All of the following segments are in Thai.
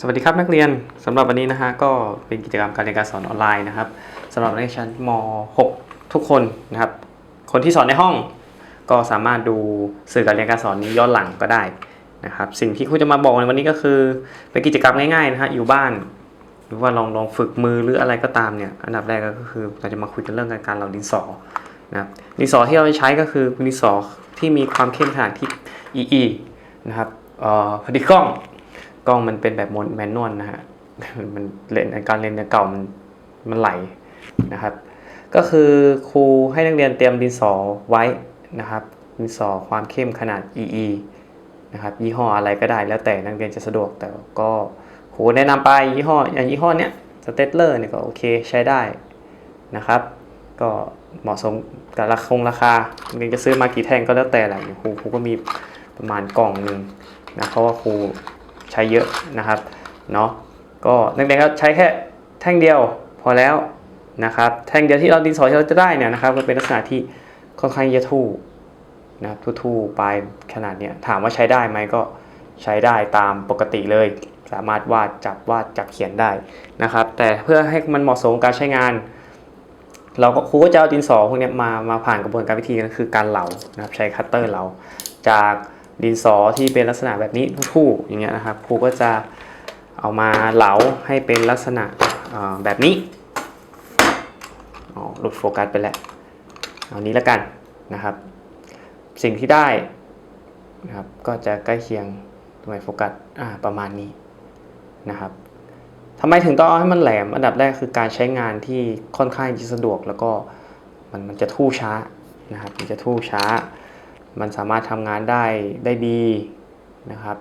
สวัสดีครับนักเรียนสำหรับวันนี้นะฮะก็เป็นกิจกรรมการเรียนการสอนออนไลน์นะครับสำหรับนักเรียนชั้นม .6 ทุกคนนะครับ คนที่สอนในห้อง ก็สามารถดูสื่อการเรียนการสอนนี้ย้อนหลังก็ได้นะครับสิ่งที่ครูจะมาบอกในวันนี้ก็คือเป็นกิจกรรมง่ายๆนะฮะอยู่บ้าน หรือว่าลองลองฝึกมือหรืออะไรก็ตามเนี่ยอันดับแรกก็คือเราจะมาคุยกันเรื่องการการเหลาดินสอนะครับดินสอที่เราใช้ก็คือดินสอที่มีความเข้มขนาดที่ EE นะครับเอ่อพอดีกล้อง กล้องมันเป็นแบบแมนนวลนะฮะมันเลนการเรียนเก่ามันมันไหลนะครับ ก็คือครูให้นักเรียนเตรียมดินสอไว้นะครับดินสอความเข้มขนาด EE นะครับยี่ห้ออะไรก็ได้แล้วแต่นักเรียนจะสะดวกแต่ก็ครูแนะนำไปยี่ห้ออย่างยี่ห้อเนี้ยสเตตเลอร์เนี่ยก็โอเคใช้ได้นะครับ ก็เหมาะสมกับราคงราคานักเรียนจะซื้อมากี่แท่งก็แล้วแต่แหละครูครูก็มีประมาณกล่องหนึ่งนะเพราะว่าครู ใช้เยอะนะครับเนาะก็นักเรียนก็ใช้แค่แท่งเดียวพอแล้วนะครับแท่งเดียวที่เราดินสอที่เราจะได้เนี่ยนะครับก็เป็นลักษณะที่ค่อนข้างจะทู่นะครับทู่ๆปลายขนาดเนี้ยถามว่าใช้ได้ไหมก็ใช้ได้ตามปกติเลย สามารถวาดจับวาดจับเขียนได้นะครับ แต่เพื่อให้มันเหมาะสมการใช้งาน เราก็ครูก็จะเอาดินสอพวกนี้มามาผ่านกระบวนการวิธีก็คือการเหลานะครับใช้คัตเตอร์เหลาจาก ดินสอที่เป็นลักษณะแบบนี้ทู่ๆอย่างเงี้ยนะครับครูก็จะเอามาเหลาให้เป็นลักษณะแบบนี้อ๋อหลุดโฟกัสไปแล้วเอานี้แล้วกันนะครับ สิ่งที่ได้นะครับก็จะใกล้เคียงตรงไหนโฟกัสประมาณนี้นะครับทำไมถึงต้องเอาให้มันแหลม อันดับแรกคือการใช้งานที่ค่อนข้างจะสะดวกแล้วก็มันมันจะทู่ช้านะครับมันจะทู่ช้า มันสามารถทำงานได้ได้ดีนะครับ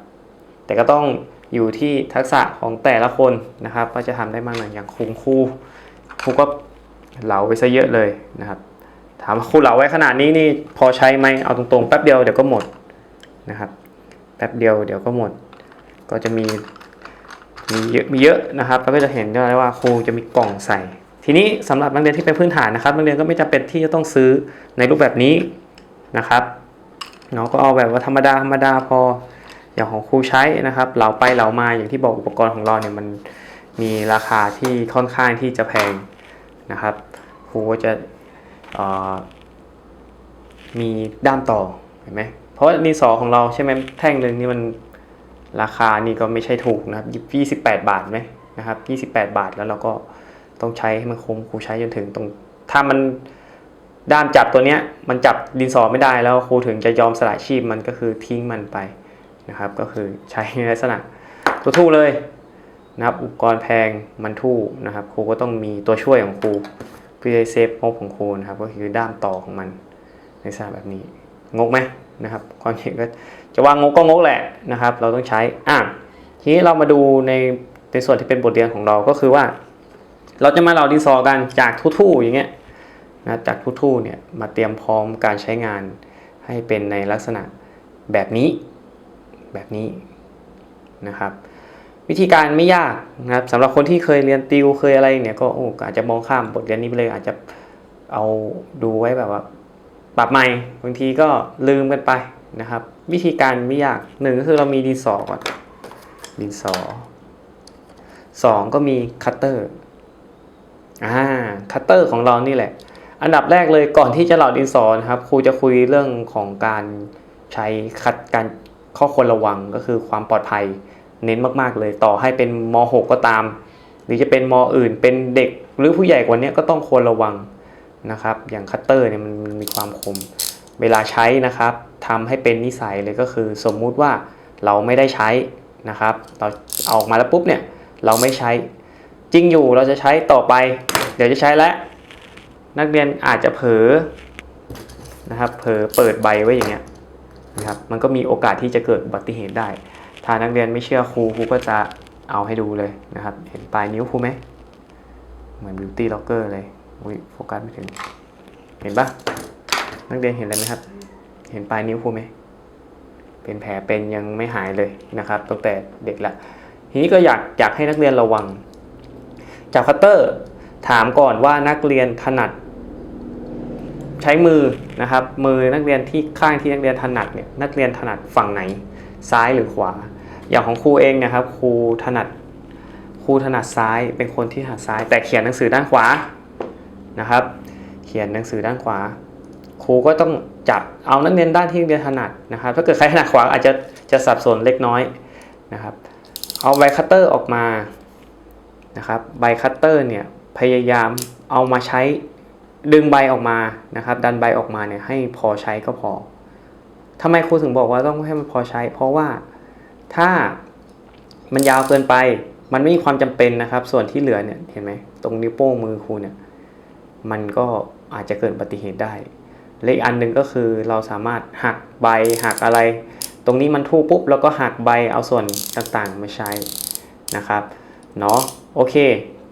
แต่ก็ต้องอยู่ที่ทักษะของแต่ละคนนะครับว่าจะทำได้มากน่อยอย่างครูครูครูก็เหลาไปซะเยอะเลยนะครับ ถามครูเหลาไว้ขนาดนี้นี่พอใช้ไหมเอาตรงๆแป๊บเดียวเดี๋ยวก็หมดนะครับแป๊บเดียวเดี๋ยวก็หมด ก็จะมีมีเยอะมีเยอะนะครับแล้วก็จะเห็นได้ว่าครูจะมีกล่องใส่ ทีนี้สำหรับนักเรียนที่เป็นพื้นฐานนะครับนักเรียนก็ไม่จำเป็นที่จะต้องซื้อในรูปแบบนี้นะครับ เนาะก็เอาแบบว่าธรรมดาธรรมดาพออย่างของครูใช้นะครับ เหลาไปเหลามาอย่างที่บอกอุปกรณ์ของเราเนี่ยมันมีราคาที่ค่อนข้างที่จะแพงนะครับครูก็จะมีด้ามต่อเห็นไหมเพราะดินสอของเราใช่ไหมแท่งหนึ่งนี่มันราคานี่ก็ไม่ใช่ถูกนะครับ28บาทไหมนะครับ28บาทแล้วเราก็ต้องใช้ให้มันคุ้มครูใช้จนถึงตรงถ้ามัน ด้ามจับตัวเนี้ยมันจับดินสอไม่ได้แล้วครูถึงจะยอมสละชีพมันก็คือทิ้งมันไปนะครับ ก็คือใช้ในลักษณะทู่เลยนะครับอุปกรณ์แพงมันทู่นะครับครูก็ต้องมีตัวช่วยของครูเพื่อเซฟงบของครูนะครับก็คือด้ามต่อของมันในลักษณะแบบนี้งกไหมนะครับความจริงก็จะว่างงกก็งกแหละนะครับ เราต้องใช้อะทีนี้เรามาดูในในส่วนที่เป็นบทเรียนของเราก็คือว่า เราจะมาเหลาดินสอกันจากทู่ๆอย่างเงี้ย นะจากทู่ๆเนี่ยมาเตรียมพร้อมการใช้งานให้เป็นในลักษณะแบบนี้แบบนี้นะครับ วิธีการไม่ยากนะครับสำหรับคนที่เคยเรียนติวเคยอะไรเนี่ยก็โอ้อาจจะมองข้ามบทเรียนนี้ไปเลยอาจจะเอาดูไว้แบบว่าปรับใหม่บางทีก็ลืมกันไปนะครับ วิธีการไม่ยากหนึ่งก็คือเรามีดินสอก่อนดินสอสองก็มีคัตเตอร์อ่าคัตเตอร์ของเรานี่แหละ อันดับแรกเลยก่อนที่จะเหล่าดินสอนครับครูจะคุยเรื่องของการใช้คัดการข้อควรระวังก็คือความปลอดภัยเน้นมาก ๆ เลยต่อให้เป็นม .6 ก็ตาม หรือจะเป็นมอื่น เป็นเด็กหรือผู้ใหญ่กว่านี้ก็ต้องควรระวังนะครับ อย่างคัตเตอร์เนี่ยมันมีความคม เวลาใช้นะครับทำให้เป็นนิสัยเลยก็คือ สมมุติว่าเราไม่ได้ใช้นะครับ เราเอาออกมาแล้วปุ๊บเนี่ยเราไม่ใช้จริงอยู่เราจะใช้ต่อไป เดี๋ยวจะใช้แล้ว นักเรียนอาจจะเผลอนะครับเผลอเปิดใบไว้อย่างเงี้ยนะครับมันก็มีโอกาสที่จะเกิดอุบัติเหตุได้ ถ้านักเรียนไม่เชื่อครูครูก็จะเอาให้ดูเลยนะครับ เห็นปลายนิ้วครูไหมเหมือนบิวตี้ล็อกเกอร์เลยอุ้ยโฟกัสไม่ถึง เห็นปะนักเรียนเห็นอะไรไหมครับ เห็นปลายนิ้วครูไหมเป็นแผลเป็นยังไม่หายเลยนะครับตั้งแต่เด็กละทีนี้ก็อยากอยากให้นักเรียนระวัง จากคัตเตอร์ถามก่อนว่านักเรียนถนัด ใช้มือนะครับมือนักเรียนที่ข้างที่นักเรียนถนัดเนี่ยนักเรียนถนัดฝั่งไหนซ้ายหรือขวา อย่างของครูเองนะครับครูถนัดครูถนัดซ้ายเป็นคนที่ถนัดซ้าย แต่เขียนหนังสือด้านขวานะครับ เขียนหนังสือด้านขวา ครูก็ต้องจับเอานักเรียนด้านที่เรียนถนัดนะครับ ถ้าเกิดใครถนัดขวาอาจจะจะสับสนเล็กน้อยนะครับ เอาใบคัตเตอร์ออกมานะครับใบคัตเตอร์เนี่ยพยายามเอามาใช้ ดึงใบออกมานะครับ ดันใบออกมาเนี่ยให้พอใช้ก็พอทำไมครูถึงบอกว่าต้องให้มันพอใช้ เพราะว่าถ้ามันยาวเกินไป มันไม่มีความจำเป็นนะครับ ส่วนที่เหลือเนี่ยเห็นไหมตรงนิ้วโป้งมือครูเนี่ยมันก็อาจจะเกิดอุบัติเหตุได้และอีกอันหนึ่งก็คือเราสามารถหักใบหักอะไร ตรงนี้มันทู่ปุ๊บแล้วก็หักใบเอาส่วนต่างๆมาใช้นะครับเนาะโอเค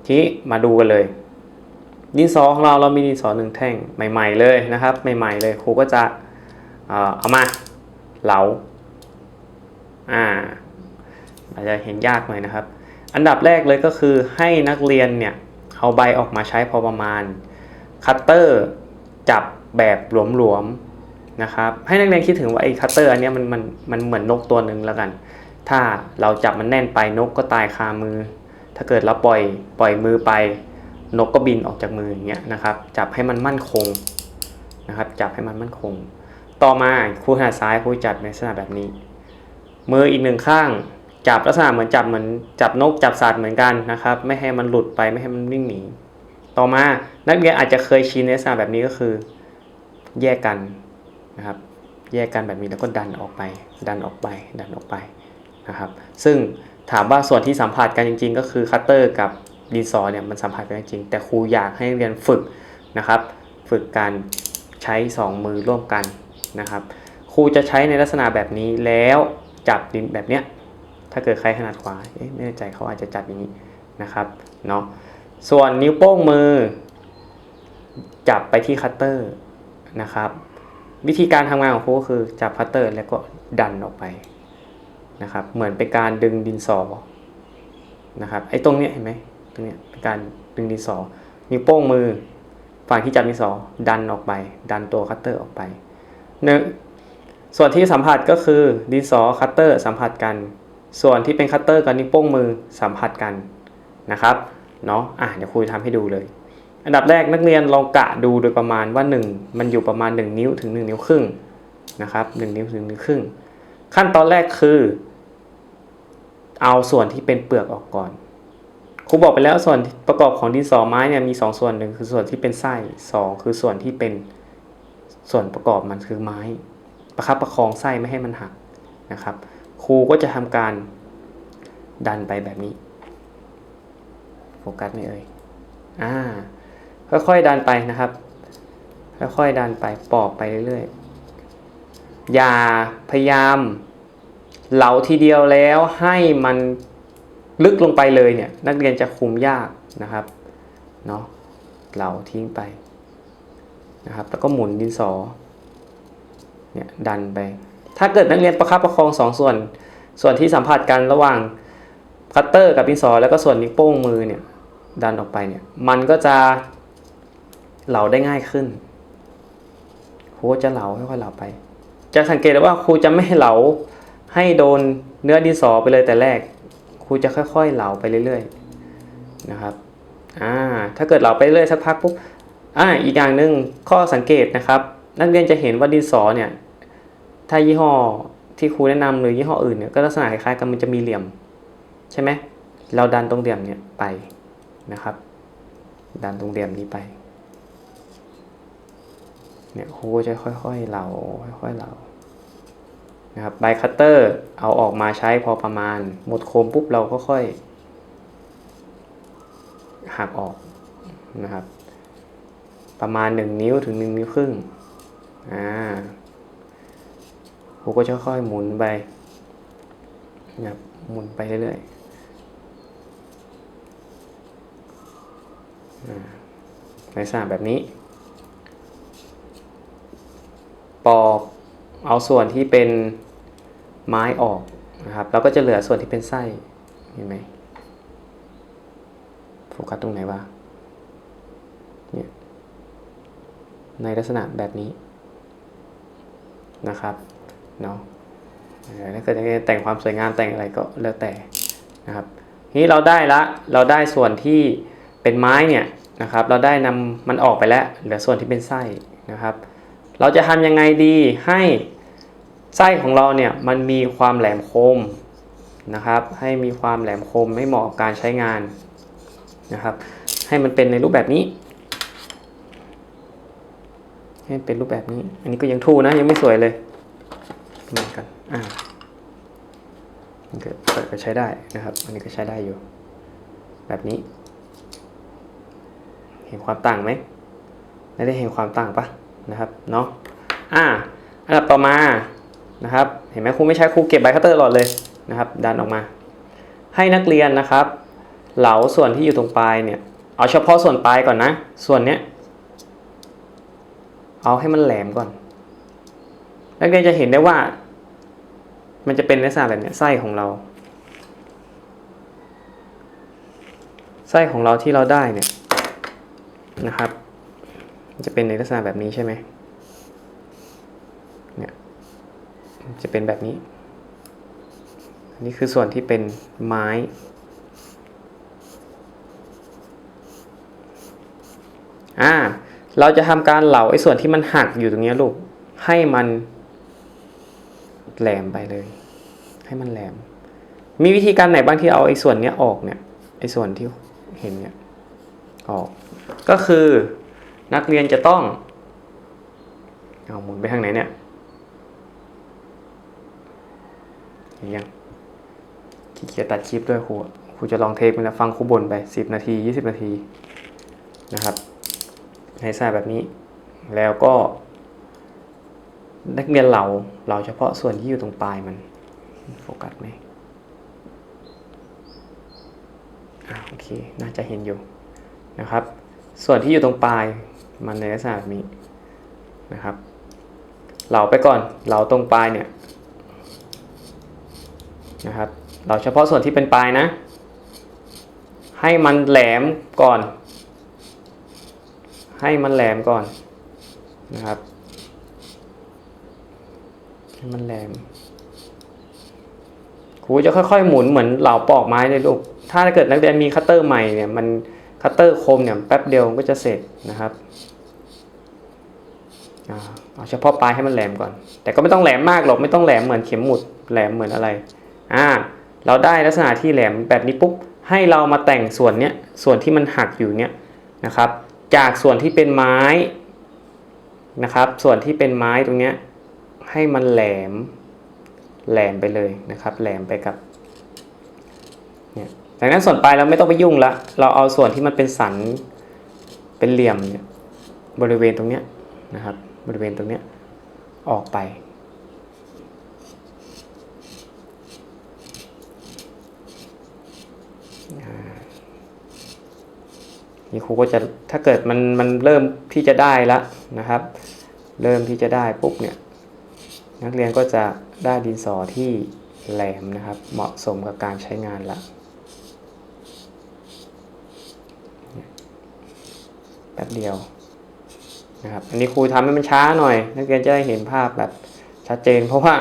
ทีนี้มาดูกันเลย ดินสอของเราเรามีดินสอหนึ่งแท่งใหม่ ๆ เลยนะครับ ใหม่ ๆ เลยครูก็จะเอามาเหลาอ่าอาจจะเห็นยากหน่อยนะครับ อันดับแรกเลยก็คือให้นักเรียนเนี่ยเอาใบออกมาใช้พอประมาณ คัตเตอร์จับแบบหลวมๆนะครับ ให้นักเรียนคิดถึงว่าไอ้คัตเตอร์อันนี้มันมันมันเหมือนนกตัวหนึ่งแล้วกัน ถ้าเราจับมันแน่นไปนกก็ตายคามือ ถ้าเกิดเราปล่อยปล่อยมือไป นกก็บินออกจากมืออย่างเงี้ยนะครับจับให้มันมั่นคงนะครับจับให้มันมั่นคง ต่อมาครูถนัดซ้ายครูจับในลักษณะแบบนี้ มืออีกหนึ่งข้าง จับลักษณะเหมือนจับเหมือนจับนกจับสัตว์เหมือนกันนะครับ ไม่ให้มันหลุดไปไม่ให้มันวิ่งหนีต่อมานักเรียนอาจจะเคยชินในลักษณะแบบนี้ก็คือ แยกกันนะครับ แยกกันแบบนี้แล้วก็ดันออกไป ดันออกไปดันออกไปนะครับ ซึ่งถามว่าส่วนที่สัมผัสกันจริง ๆ ก็คือคัตเตอร์กับ ดินสอเนี่ยมันสัมผัสกันจริง แต่ครูอยากให้เรียนฝึกนะครับ ฝึกการใช้ 2 มือร่วมกันนะครับ ครูจะใช้ในลักษณะแบบนี้แล้วจับดินแบบเนี้ย ถ้าเกิดใครถนัดขวาไม่แน่ใจเขาอาจจะจับอย่างนี้นะครับเนาะ ส่วนนิ้วโป้งมือ จับไปที่คัตเตอร์นะครับ วิธีการทำงานของครูก็คือจับคัตเตอร์แล้วก็ดันออกไปนะครับ เหมือนเป็นการดึงดินสอนะครับ ไอ้ตรงเนี้ยเห็นไหม ตรงเนี้เป็นการดึงดินสอ นิ้วโป้งมือฝั่งที่จับดินสอดันออกไป ดันตัวคัตเตอร์ออกไปหนึ่งส่วนที่สัมผัสก็คือดินสอคัตเตอร์สัมผัสกัน ส่วนที่เป็นคัตเตอร์กับนิ้วโป้งมือสัมผัสกันนะครับเนาะอะเดี๋ยวครูทำให้ดูเลย อันดับแรกนักเรียนลองกะดูโดยประมาณว่า 1 มันอยู่ประมาณ 1 นิ้วถึง 1 นิ้วครึ่งนะครับ1นิ้วถึงนิ้วครึ่ง ขั้นตอนแรกคือ เอาส่วนที่เป็นเปลือกออกก่อน รูบอกไปแล้วส่วนประกอบของดินสอไม้เนี่ยมี 2 ส่วนหนึ่งคือส่วนที่เป็นไส้สองคือส่วนที่เป็นส่วนประกอบมันคือไม้ ประคับประคองไส้ไม่ให้มันหักนะครับครูก็จะทำการดันไปแบบนี้โฟกัสไม่เอ่ยอ่าค่อยๆดันไปนะครับ ค่อยๆดันไปปอกไปเรื่อยๆอย่าพยายามเหลาทีเดียวแล้วให้มัน ลึกลงไปเลยเนี่ยนักเรียนจะคุมยากนะครับเนาะเหลาทิ้งไปนะครับแล้วก็หมุนดินสอเนี่ยดันไป ถ้าเกิดนักเรียนประคับประคองสองส่วน ส่วนที่สัมผัสกันระหว่างคัตเตอร์กับดินสอแล้วก็ส่วนนิ้วโป้งมือเนี่ยดันออกไปเนี่ยมันก็จะเหลาได้ง่ายขึ้นครูจะเหลาค่อยๆเหลาไป จะสังเกตได้ว่าครูจะไม่เหลาให้โดนเนื้อดินสอไปเลยแต่แรก ครูจะค่อยๆเหลาไปเรื่อยๆนะครับอ่าถ้าเกิดเหลาไปเรื่อยสักพักปุ๊บอ่าอีกอย่างหนึ่งข้อสังเกตนะครับ นักเรียนจะเห็นว่าดินสอเนี่ยถ้ายี่ห้อที่ครูแนะนำหรือยี่ห้ออื่นเนี่ยก็ลักษณะคล้ายๆกันมันจะมีเหลี่ยมใช่ไหมเราดันตรงเหลี่ยมเนี่ยไปนะครับ ดันตรงเหลี่ยมนี้ไปเนี่ยครูจะค่อยๆเหลาค่อยๆเหลา นะครับใบคัตเตอร์เอาออกมาใช้พอประมาณ หมดโคมปุ๊บเราก็ค่อยหักออกนะครับ ประมาณ 1 นิ้วถึง 1 นิ้วครึ่งอ่าครูก็จะค่อยหมุนไปนะครับหมุนไปเรื่อยๆอ่าในลักษณะแบบนี้ ปอก เอาส่วนที่เป็นไม้ออกนะครับแล้วก็จะเหลือส่วนที่เป็นไส้เห็นไหมโฟกัสตรงไหนวะเนี่ยในลักษณะแบบนี้นะครับเนาะถ้าเกิดจะแต่งความสวยงามแต่งอะไรก็แล้วแต่นะครับทีนี้เราได้ละเราได้ส่วนที่เป็นไม้เนี่ยนะครับเราได้นำมันออกไปแล้วเหลือส่วนที่เป็นไส้นะครับ เราจะทำยังไงดีให้ ไส้ของเราเนี่ยมันมีความแหลมคมนะครับ ให้มีความแหลมคมไม่เหมาะกับการใช้งานนะครับ ให้มันเป็นในรูปแบบนี้ ให้เป็นรูปแบบนี้ อันนี้ก็ยังทูนะยังไม่สวยเลยเหมือนกันอ่ามันก็ก็ใช้ได้นะครับ อันนี้ก็ใช้ได้อยู่ แบบนี้ เห็นความต่างไหมไม่ได้เห็นความต่างปะนะครับเนาะอ่าอันดับต่อมา นะครับ เห็นไหมครูไม่ใช้ครูเก็บใบคัตเตอร์ตลอดเลยนะครับ ดันออกมา ให้นักเรียนนะครับ เหลาส่วนที่อยู่ตรงปลายเนี่ย เอาเฉพาะส่วนปลายก่อนนะ ส่วนเนี้ย เอาให้มันแหลมก่อน นักเรียนจะเห็นได้ว่า มันจะเป็นลักษณะแบบเนี้ยไส้ของเรา ไส้ของเราที่เราได้เนี่ยนะครับ จะเป็นในลักษณะแบบนี้ใช่ไหมเนี่ยมัน จะเป็นแบบนี้ อันนี้คือส่วนที่เป็นไม้ อ่า เราจะทำการเหลาไอ้ส่วนที่มันหักอยู่ตรงเนี้ยลูก ให้มันแหลมไปเลย ให้มันแหลม มีวิธีการไหนบ้างที่เอาไอ้ส่วนเนี้ยออกเนี่ย ไอ้ส่วนที่เห็นเนี่ยออก ก็คือนักเรียนจะต้อง เอาหมุนไปทางไหนเนี่ยเห็น ยังขี้เกียจตัดคลิปด้วยครูครูจะลองเทปมันแล้วฟังครูบ่นไป 10 นาที 20 นาทีนะครับให้ทราบแบบนี้ แล้วก็ นักเรียนเหลาเหลาเฉพาะส่วนที่อยู่ตรงปลายมันโฟกัสไหมอ่าโอเค น่าจะเห็นอยู่นะครับ ส่วนที่อยู่ตรงปลายมันในลักษณะแบบนี้นะครับ เหลาไปก่อน เหลาตรงปลายเนี่ย นะครับเหลาเฉพาะส่วนที่เป็นปลายนะ ให้มันแหลมก่อน ให้มันแหลมก่อนนะครับ ให้มันแหลมครูจะค่อยๆหมุนเหมือนเหลาปอกไม้เลยลูก ถ้าเกิดนักเรียนมีคัตเตอร์ใหม่เนี่ยมันคัตเตอร์คมเนี่ยแป๊บเดียวก็จะเสร็จนะครับเอาเฉพาะปลายให้มันแหลมก่อน แต่ก็ไม่ต้องแหลมมากหรอกไม่ต้องแหลมเหมือนเข็มหมุดแหลมเหมือนอะไร อ่าเราได้ลักษณะที่แหลมแบบนี้ปุ๊บให้เรามาแต่งส่วนเนี้ยส่วนที่มันหักอยู่เนี้ยนะครับ จากส่วนที่เป็นไม้นะครับ ส่วนที่เป็นไม้ตรงเนี้ยให้มันแหลมแหลมไปเลยนะครับ แหลมไปกับเนี่ยจากนั้นส่วนปลายเราไม่ต้องไปยุ่งละเราเอาส่วนที่มันเป็นสันเป็นเหลี่ยมเนี่ยบริเวณตรงเนี้ยนะครับ บริเวณตรงเนี้ยออกไป นี่ครูก็จะถ้าเกิดมันมันเริ่มที่จะได้แล้วนะครับ เริ่มที่จะได้ปุ๊บเนี่ยนักเรียนก็จะได้ดินสอที่แหลมนะครับ เหมาะสมกับการใช้งานละแป๊บเดียวนะครับอันนี้ครูทำให้มันช้าหน่อย นักเรียนจะได้เห็นภาพแบบชัดเจน เพราะว่า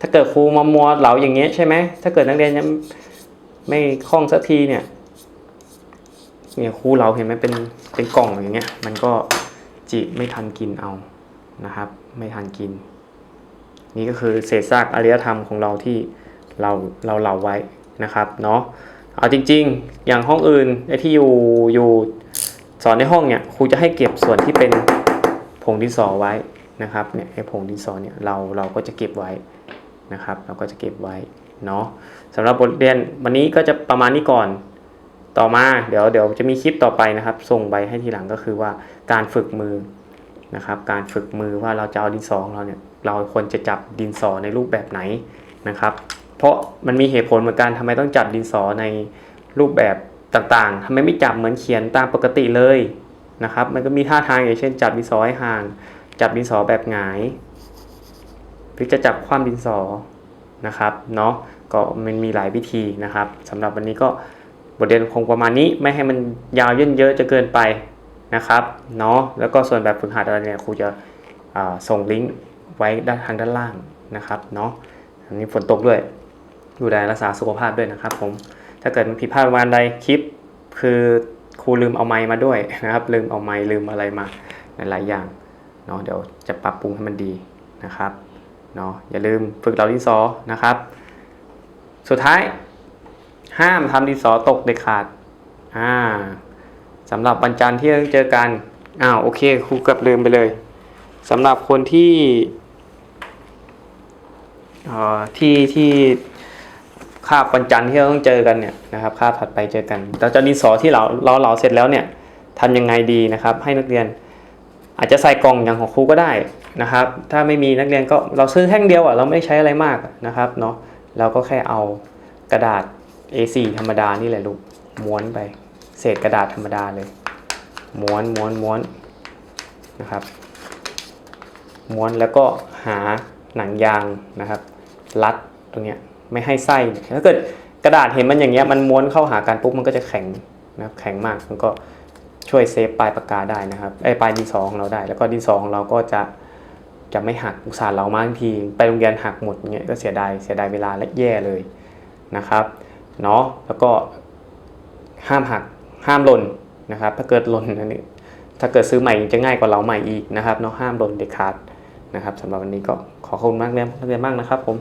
ถ้าเกิดครูมามัวเหลาอย่างเงี้ยใช่ไหมถ้าเกิดนักเรียนยังไม่คล่องสักทีเนี่ย เนี่ยครูเราเห็นไหมเป็นเป็นกล่องอย่างเงี้ย มันก็จิไม่ทันกินเอานะครับ ไม่ทันกิน นี่ก็คือเศษซากอารยธรรมของเราที่เราเราเหลาไว้นะครับเนาะเอาจริง ๆ อย่างห้องอื่นไอที่อยู่อยู่สอนในห้องเนี่ยครูจะให้เก็บส่วนที่เป็นผงดินสอไว้นะครับเนี่ยไอผงดินสอเนี่ยเราเราก็จะเก็บไว้นะครับ เราก็จะเก็บไว้เนาะสำหรับบทเรียนวันนี้ก็จะประมาณนี้ก่อน ต่อมาเดี๋ยวเดี๋ยวจะมีคลิปต่อไปนะครับ ส่งไปให้ทีหลังก็คือว่าการฝึกมือนะครับ การฝึกมือว่าเราจะเอาดินสอของเราเนี่ยเราควรจะจับดินสอในรูปแบบไหนนะครับ เพราะมันมีเหตุผลเหมือนกันทำไมต้องจับดินสอในรูปแบบต่างๆทำไมไม่จับเหมือนเขียนตามปกติเลยนะครับ มันก็มีท่าทางอย่างเช่น จับดินสอให้ห่าง จับดินสอแบบหงายหรือจะจับคว่ำดินสอนะครับเนาะก็มันมีหลายวิธีนะครับสำหรับวันนี้ก็ บทเรียนคงประมาณนี้ไม่ให้มันยาวเยินเยอะจะเกินไปนะครับเนาะแล้วก็ส่วนแบบฝึกหัดอะไรเนี่ยครูจะส่งลิงก์ไว้ด้านทางด้านล่างนะครับเนาะอันนี้ฝนตกด้วยดูแลรักษาสุขภาพด้วยนะครับผมถ้าเกิดมันผิดพลาดวันใดคลิป คือครูลืมเอาไม้มาด้วยนะครับลืมเอาไม้ลืมอะไรมาหลายอย่างเนาะเดี๋ยวจะปรับปรุงให้มันดีนะครับเนาะอย่าลืมฝึกเราดินสอนะครับ สุดท้าย ห้ามทำดินสอตกเด็ดขาดอ่าสำหรับวันจันทร์ที่ต้องเจอกันอ้าวโอเคครูกือบลืมไปเลยสำหรับคนที่เอ่อที่ที่คาบวันจันทร์ที่เราต้องเจอกันเนี่ยนะครับคาบถัดไปเจอกันเราจะดินสอที่เราเราเหลาเสร็จแล้วเนี่ยทำยังไงดีนะครับ ให้นักเรียน อาจจะใส่กล่องอย่างของครูก็ได้นะครับ ถ้าไม่มีนักเรียนก็เราซื้อแท่งเดียวอะเราไม่ได้ใช้อะไรมากนะครับเนาะเราก็แค่เอากระดาษ A4 ธรรมดานี่แหละลูกม้วนไป เศษกระดาษธรรมดาเลย ม้วนม้วนม้วนนะครับ ม้วนแล้วก็หาหนังยางนะครับ รัดตรงเนี้ยไม่ให้ไส้ถ้าเกิดกระดาษเห็นมันอย่างเงี้ยมันม้วนเข้าหากันปุ๊บมันก็จะแข็งนะครับแข็งมากมันก็ช่วยเซฟปลายปากกาได้นะครับไอ้ปลายดินสอของเราได้ แล้วก็ดินสอของเราก็จะจะไม่หักอุตส่าห์เรามากที ไปโรงเรียนหักหมดเงี้ยก็เสียดายเสียดายเวลาและแย่เลยนะครับ เนาะแล้วก็ห้ามหักห้ามหล่นนะครับ ถ้าเกิดหล่นอันนี้ถ้าเกิดซื้อใหม่จะง่ายกว่าเราใหม่อีกนะครับเนาะห้ามหล่นเด็ดขาดนะครับสำหรับวันนี้ก็ขอขอบคุณมากเรียนนักเรียมากนะครับผม